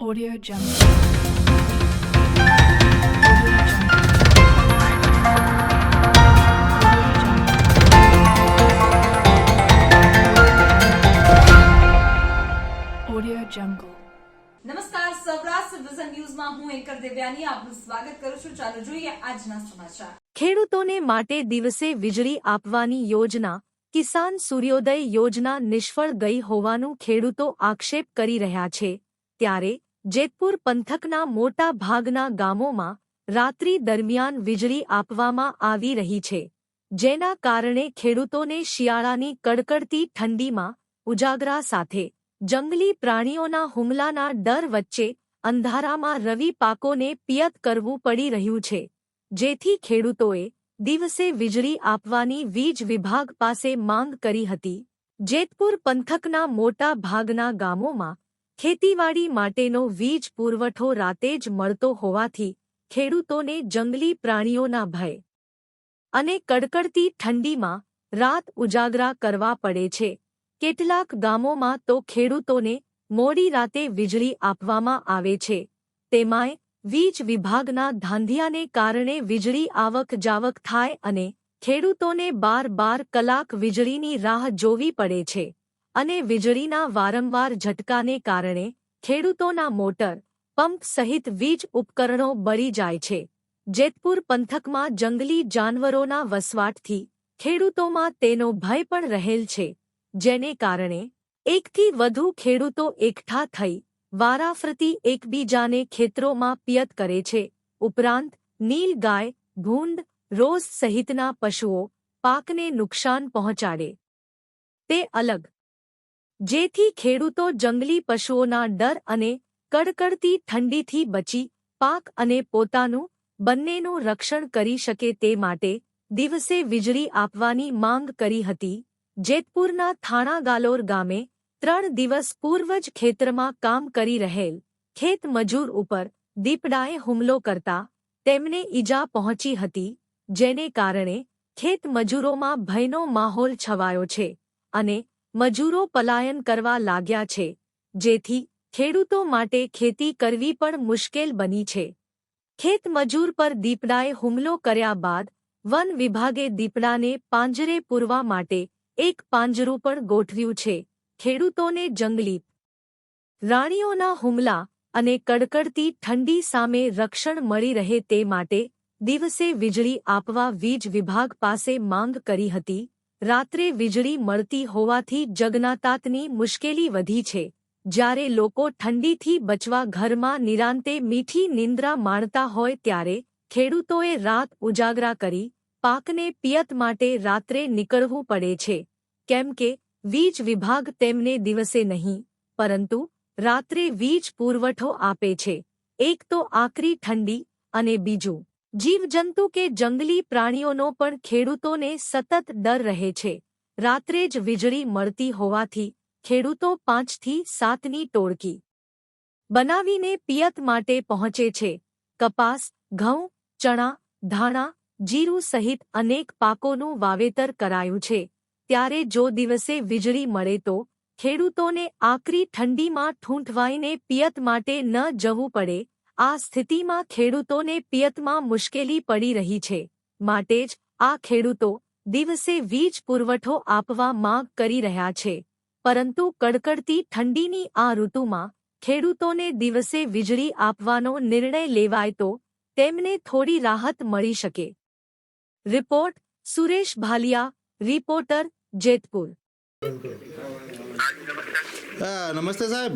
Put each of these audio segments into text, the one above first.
Audio Jungle. Audio Jungle. નમસ્કાર Saurashtra vision ન્યૂઝમાં હું એન્કર દેવ્યાની આપનું સ્વાગત કરું છું ચાલો જોઈએ આજના સમાચાર ખેડૂતોને માટે દિવસે વીજળી આપવાની યોજના કિસાન સૂર્યોદય યોજના નિષ્ફળ ગઈ હોવાનું ખેડૂતો આક્ષેપ કરી રહ્યા છે ત્યારે જેતપુર પંથકના મોટા ભાગના ગામોમાં રાત્રિ દરમિયાન વીજળી આપવામાં આવી રહી છે, જેના કારણે ખેડૂતોને શિયાળાની કડકડતી ઠંડીમાં ઉજાગરા સાથે જંગલી પ્રાણીઓના હુમલાના ડર વચ્ચે અંધારામાં રવિ પાકોને પિયત કરવું પડી રહ્યું છે, જેથી ખેડૂતોએ દિવસે વીજળી આપવાની વીજ વિભાગ પાસે માંગ કરી હતી. જેતપુર પંથકના મોટા ભાગના ગામોમાં ખેતીવાડી માટેનો વીજ પુરવઠો રાતે જ મળતો હોવાથી ખેડૂતોને જંગલી પ્રાણીઓના ભય અને કડકડતી ઠંડીમાં રાત ઉજાગરા કરવા પડે છે. કેટલાક ગામોમાં તો ખેડૂતોને મોડી રાતે વીજળી આપવામાં આવે છે. તેમાંય વીજ વિભાગના ધાંધિયાને કારણે વીજળી આવક જાવક થાય અને ખેડૂતોને બાર બાર કલાક વીજળીની રાહ જોવી પડે છે. અને વીજળીના વારંવાર ઝટકાને કારણે ખેડૂતોના મોટર પંપ સહિત વીજ ઉપકરણો બળી જાય છે. જેતપુર પંથકમાં જંગલી જાનવરોના વસવાટથી ખેડૂતોમાં તેનો ભય પણ રહેલ છે, જેને કારણે એકથી વધુ ખેડૂતો એકઠા થઈ વારાફરતી એકબીજાને ખેતરોમાં પિયત કરે છે. ઉપરાંત નીલ ગાય, ભૂંડ, રોઝ સહિતના પશુઓ પાકને નુકસાન પહોંચાડે. તે અલગ જેથી ખેડૂતો જંગલી પશુઓના ડર અને કડકડતી ઠંડીથી બચી પાક અને પોતાનું, બંનેનું રક્ષણ કરી શકે તે માટે દિવસે વીજળી આપવાની માંગ કરી હતી. જેતપુરના થાણાગાલોર ગામે ત્રણ દિવસ પૂર્વ જ ખેતરમાં કામ કરી રહેલ ખેત મજૂર ઉપર દીપડાએ હુમલો કરતા તેમને ઈજા પહોંચી હતી, જેને કારણે ખેત મજૂરોમાં ભયનો માહોલ છવાયો છે અને મજૂરો પલાયન કરવા લાગ્યા છે, જેથી ખેડૂતો માટે ખેતી કરવી પણ મુશ્કેલ બની છે. ખેત મજૂર પર દીપડાએ હુમલો કર્યા બાદ, વન વિભાગે દીપડાને પાંજરે પૂરવા માટે એક પાંજરું પણ ગોઠવ્યું છે. ખેડૂતોને જંગલી રાણીઓના હુમલા અને કડકડતી ઠંડી સામે રક્ષણ મળી રહે તે માટે દિવસે વીજળી આપવા વીજ વિભાગ પાસે માંગ કરી હતી. રાત્રે વીજળી મળતી હોવાથી જગનાતાતની મુશ્કેલી વધી છે. જ્યારે લોકો ઠંડીથી બચવા ઘરમાં નિરાંતે મીઠી નિંદ્રા માણતા હોય ત્યારે ખેડૂતોએ રાત ઉજાગરા કરી પાકને પિયત માટે રાત્રે નીકળવું પડે છે. કેમ કે વીજ વિભાગ તેમને દિવસે નહીં, પરંતુ રાત્રે વીજ પુરવઠો આપે છે. એક તો આકરી ઠંડી અને બીજું જીવજંતુ કે જંગલી પ્રાણીઓનો પણ ખેડૂતોને સતત ડર રહે છે. રાત્રે જ વીજળી મળતી હોવાથી ખેડૂતો પાંચથી સાતની ટોળકી બનાવીને પિયત માટે પહોંચે છે. કપાસ, ઘઉં, ચણા, ધાણા, જીરું સહિત અનેક પાકોનું વાવેતર કરાયું છે. ત્યારે જો દિવસે વીજળી મળે તો ખેડૂતોને આકરી ઠંડીમાં ઠૂંઠવાઈને પિયત માટે ન જવું પડે આ સ્થિતિમાં ખેડૂતોને પિયતમાં મુશ્કેલી પડી રહી છે. માટે જ આ ખેડૂતો દિવસે વીજ પુરવઠો આપવા માંગ કરી રહ્યા છે. પરંતુ કડકડતી ઠંડીની આ ઋતુમાં ખેડૂતોને દિવસે વીજળી આપવાનો નિર્ણય લેવાય તો તેમને થોડી રાહત મળી શકે. Report Suresh Bhaliya, reporter Jetpur. નમસ્તે સાહેબ.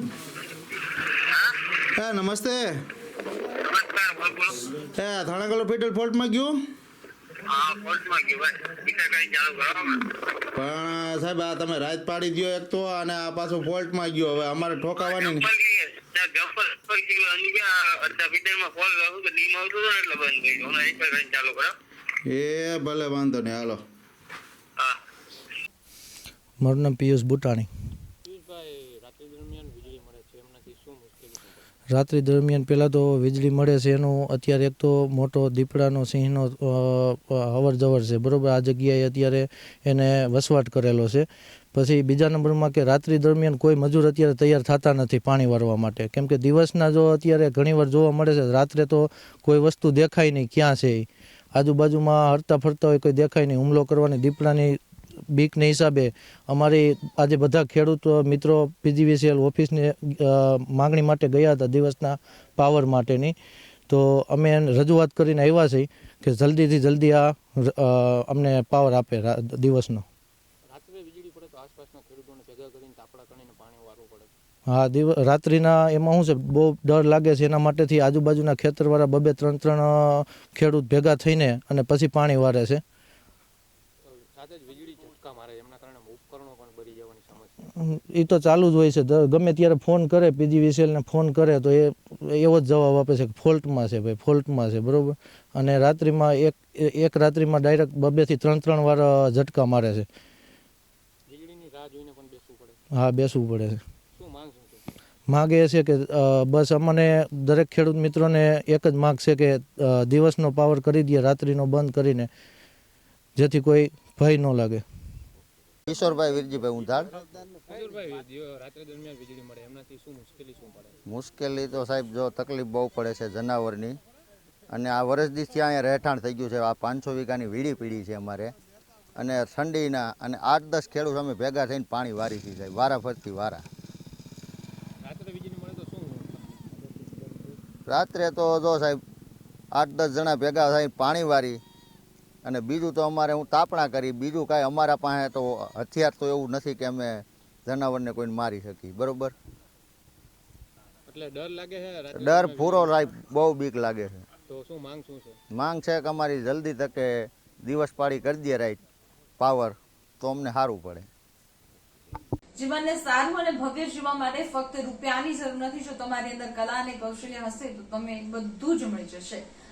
નમસ્તે. હા થાણાગલો પેટ્રોલ ફોલ્ટમાં ગયું? હા ફોલ્ટમાં ગયું ભાઈ બીજા કઈ ચાલુ કરો પણ સાહેબ આ તમે રાત પાડી દ્યો એક તો અને આ પાછું ફોલ્ટમાં ગયો. હવે અમારે ઠોકાવાની એ ભલે વાંધો નહીં. હાલો. હા. મારું નામ પિયુષ બુટાણી રાત્રિ દરમિયાન પહેલાં તો વીજળી મળે છે એનું, અત્યારે એક તો મોટો દીપડાનો સિંહનો અવર જવર છે. બરાબર? આ જગ્યાએ અત્યારે એને વસવાટ કરેલો છે. પછી બીજા નંબરમાં કે રાત્રિ દરમિયાન કોઈ મજૂર અત્યારે તૈયાર થતા નથી પાણી વારવા માટે. કેમ કે દિવસના જો અત્યારે ઘણીવાર જોવા મળે છે, રાત્રે તો કોઈ વસ્તુ દેખાય નહીં ક્યાં છે આજુબાજુમાં હરતા ફરતા હોય કોઈ દેખાય નહીં. હુમલો કરવાની દીપડાની બીકને હિસાબે અમારી આજે બધા ખેડૂત મિત્રો પીજીવીસીએલ ઓફિસની માગણી માટે ગયા હતા દિવસના પાવર માટેની. તો અમે રજૂઆત કરીને આવ્યા છીએ કે જલ્દીથી જલ્દી આ અમને પાવર આપે દિવસનો. હા દિવ રાત્રિના એમાં શું છે? બહુ ડર લાગે છે એના માટેથી આજુબાજુના ખેતરવાળા બબે ત્રણ ત્રણ ખેડૂત ભેગા થઈને અને પછી પાણી વારે છે. એ તો ચાલુ જ હોય છે. ગમે ત્યારે ફોન કરે પીજીવીસીએલને ફોન કરે તો એ એવો જ જવાબ આપે છે કે ફોલ્ટમાં છે ભાઈ ફોલ્ટમાં છે બરોબર? અને રાત્રિમાં એક એક રાત્રિમાં ડાયરેક્ટ બબેથી ત્રણ ત્રણ વાર ઝટકા મારે છે. હા બેસવું પડે છે. માગે એ છે? કે બસ અમને દરેક ખેડૂત મિત્રોને એક જ માગ છે કે દિવસનો પાવર કરી દઈએ રાત્રિનો બંધ કરીને જેથી કોઈ ભય ન લાગે. કિશોરભાઈ વીરજીભાઈ ઉંધાડ મુશ્કેલી તો સાહેબ જો તકલીફ બહુ પડે છે જનાવરની. અને આ વર્ષથી ત્યાં અહીંયા રહેઠાણ થઈ ગયું છે આ પાંચસો વીઘાની વીડી પીડી છે અમારે. અને ઠંડીના અને આઠ દસ ખેડૂત અમે ભેગા થઈને પાણી વારી છીએ સાહેબ વારા. ફરતી વારા રાત્રે તો જો સાહેબ આઠ દસ જણા ભેગા થઈ પાણી વારી અને બીજું તો અમારે હું તાપણા કરી બીજું કાંઈ અમારા પાસે તો હથિયાર તો એવું નથી કે અમે જનાવરને કોઈને મારી શકીએ. બરોબર? એટલે ડર લાગે છે ડર પૂરો લાઈફ બહુ બીક લાગે છે. તો શું માંગ શું છે? માંગ છે કે અમારી જલ્દી તકે દિવસ પાડી કરી દે રાઈટ પાવર તો અમને સારું પડે. જીવનને સારું અને ભવ્ય જીવવા માટે ફક્ત રૂપિયાની જરૂર નથી. જો તમારી અંદર કલા અને કૌશલ્ય હશે તો તમે બધું જ મળી જશે.